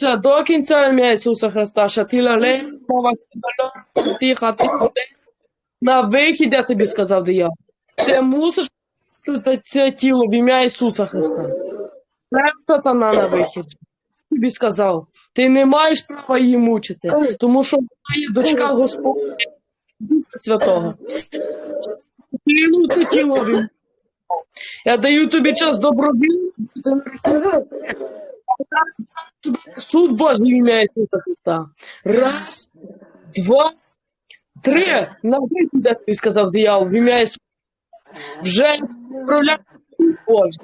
кінця, до кінця ім'я Ісуса Христа, шатіла лей, тиха, на вихід, я тобі сказав, диявол. Ти мусиш це тіло в ім'я Ісуса Христа. Це сатана на вихід. Тобі сказав, ти не маєш права її мучити, тому що вона є дочка Господня Духа Святого. Тіло це тіло в ім'я. Я даю тобі час добровільно, це не суд Божий ім'я Ісуса Христа. Раз, два, три. На я тобі сказав диявол, в ім'я Ісуса. Вже відправляю суд Божий.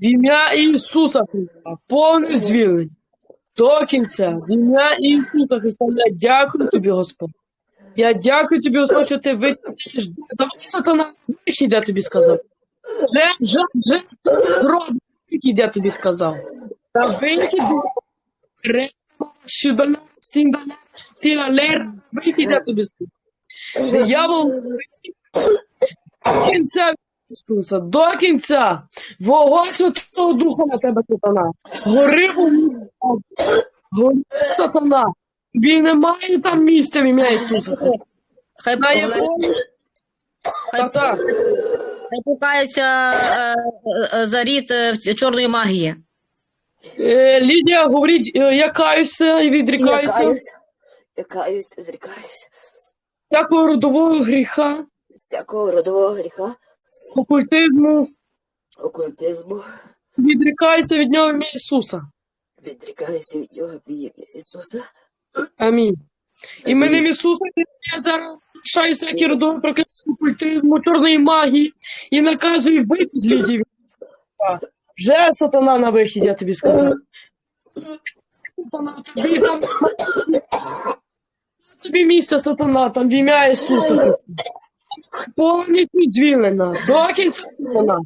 В ім'я Ісуса Христа. Повне звільнення. До кінця. В ім'я Ісуса Христа. Я дякую тобі, Господь. Я дякую тобі, Господь, що ти витягнеш. Давай сатана вихід, я тобі сказав. Вже, вже, вже, зроби вихід, я тобі сказав. Та вихід, Диявол. До кінця Ісуса, до кінця. Вогонь Святого Духа на тебе, сатана. Гори вогонь. Гори, сатана. Тобі немає там місця в ім'я Ісуса. Хай, якому? хай, Так, хай покається за е, в чорної магії. Е, Лідія говорить, е, я каюся і Я відрікаюся каюсь, я каюсь, зрікаюсь всякого родового гріха, всякого родового гріха, окультизму, окультизму, відрікаюся від нього в ім'я Ісуса. відрікаюся від нього в ім'я Ісуса. Амінь. Іменем Ісуса я зараз шаю всякі родові прокляття окультизму, чорної магії і наказую вийти з Лідії. Вже сатана на вихід, я тобі сказав. Сатана, тобі там тобі місце сатана, там в ім'я Ісуса Христа. Повністю звільнена. До кінця сатана.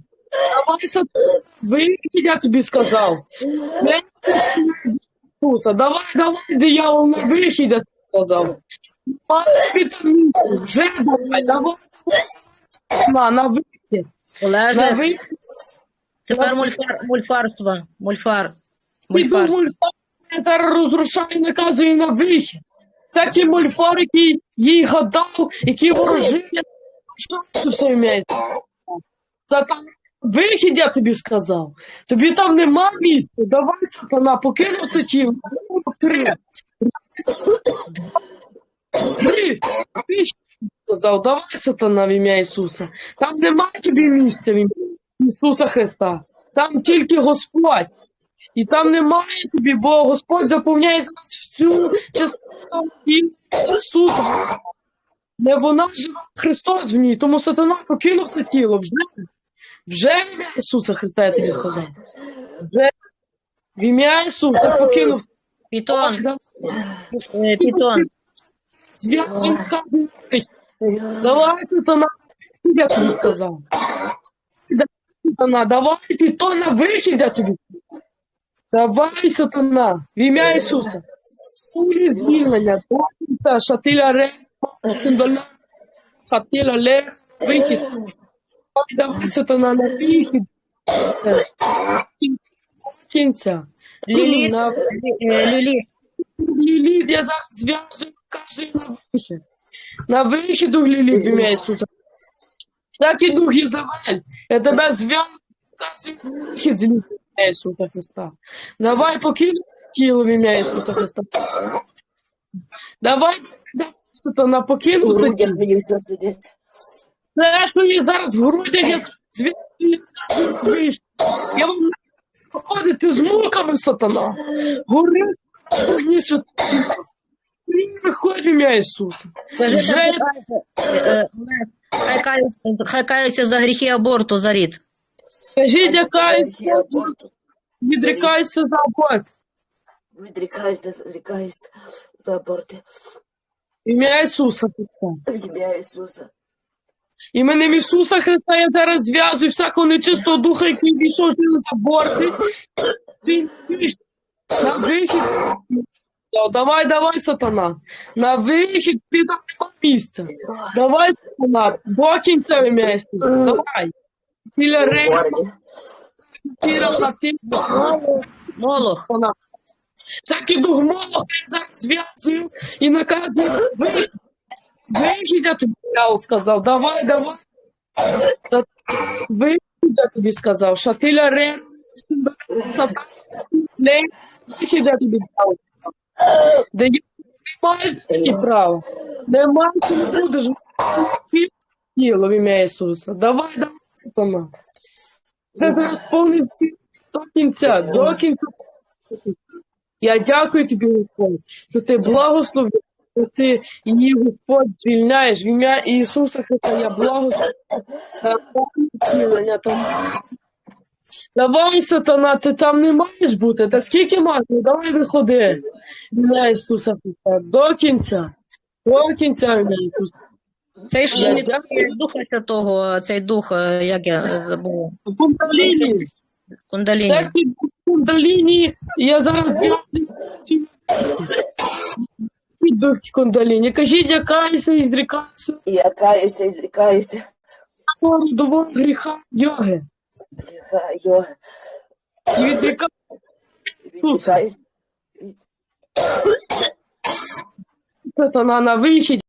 Давай сатана, вихід, я тобі сказав. Не Ісуса, давай, давай, диявол, на вихід, я тобі сказав. Давай, вітамін, вже давай, давай, давай. На, на вихід, на вихід. Тепер мульфар, мульфарство. Мульфар. Мульфар, я зараз розрушаю, наказую на вихід. Такий мульфар, який їй гадав, який ворожив, розрушаю все ім'я. Це там вихід, я тобі сказав. Тобі там нема місця. Давай, сатана, покинув це тіло. Три. Три. Ти сказав, давай, сатана, в ім'я Ісуса. Там немає тобі місця в ім'я Ісуса Христа. Там тільки Господь. І там немає тобі, бо Господь заповняє з нас всю частину Ісуса. Не вона живе Христос в ній, тому сатана покинув це тіло вже. Вже в ім'я Ісуса Христа, я тобі сказав. Вже в ім'я Ісуса покинув. Пітон. Пітон. Зв'язуй Давай, сатана, я тобі сказав. Давай, Сатана, давай, ти то на вихід, я тобі. Давай, сатана, в ім'я Ісуса. Улі звільнення, до кінця, шатиля ре, символя, шатиля ле, вихід. Давай, давай, сатана, на вихід. Е, Кінця. Ліліт. На Е, Ліліт. Ліліт, я зараз зв'язую, кажу на вихід. На вихід у Ліліт в ім'я Ісуса. Всякий дух Єзавель, я тебе зв'язую, кажу на вихід з Ліліт в ім'я Ісуса Христа. Давай покинь тіло в ім'я Ісуса Христа. Давай, давай, сатана, У покинув це грудях тіло. мені все сидить. Це, що є зараз в грудях, я зв'язую на вихід. Я вам не походити з муками, сатана. Гори, огні святого. Виходь в ім'я Ісуса. Скажи, Вже- хай каються, каються- каються за гріхи аборту за рід. Скажіть, яка Всякий аборт. відрікайся за аборт. Відрікаюся, зрікаюся за аборти. В Ім'я Ісуса Христа. Ім'я Ісуса. Іменем Ісуса Христа я зараз зв'язую всякого нечистого духа, який війшов через аборти. Він. На вихід. Давай, давай, сатана. На вихід ти там нема місця. Давай, сатана, до кінця в. Давай. Біля рейку, Горлі. тіра на тілі. Молох. Догмолохи зараз зв'язую і наказую вихід. Я тобі сказав, давай, давай. Вихід, я тобі сказав, шатиля рен, сатан, лень, вихід, я тобі сказав. Де я маєш такі права. Не маєш, не будеш. Тіло в ім'я Ісуса. Давай, давай, сатана. Це зараз повний до кінця, до кінця. Я дякую тобі, Господь, що ти благословив, що ти її, Господь, звільняєш в ім'я Ісуса Христа. Я благословив. Давай. Давай, сатана, ти там не маєш бути. Та скільки можна? Давай виходи. Ім'я Ісуса Христа. До кінця. До кінця ім'я Ісуса. Цей ж не. Духа Святого, цей дух, е, як я забула, Кундаліні. кундаліні. Це під кундаліні. Я зараз. Під дух кундаліні. Кажіть, якайся і зрікайся. Я каюся і зрікаюся. До гріха йоги. Гріха, йога. І. Відрікаюся. Сатана на вихід.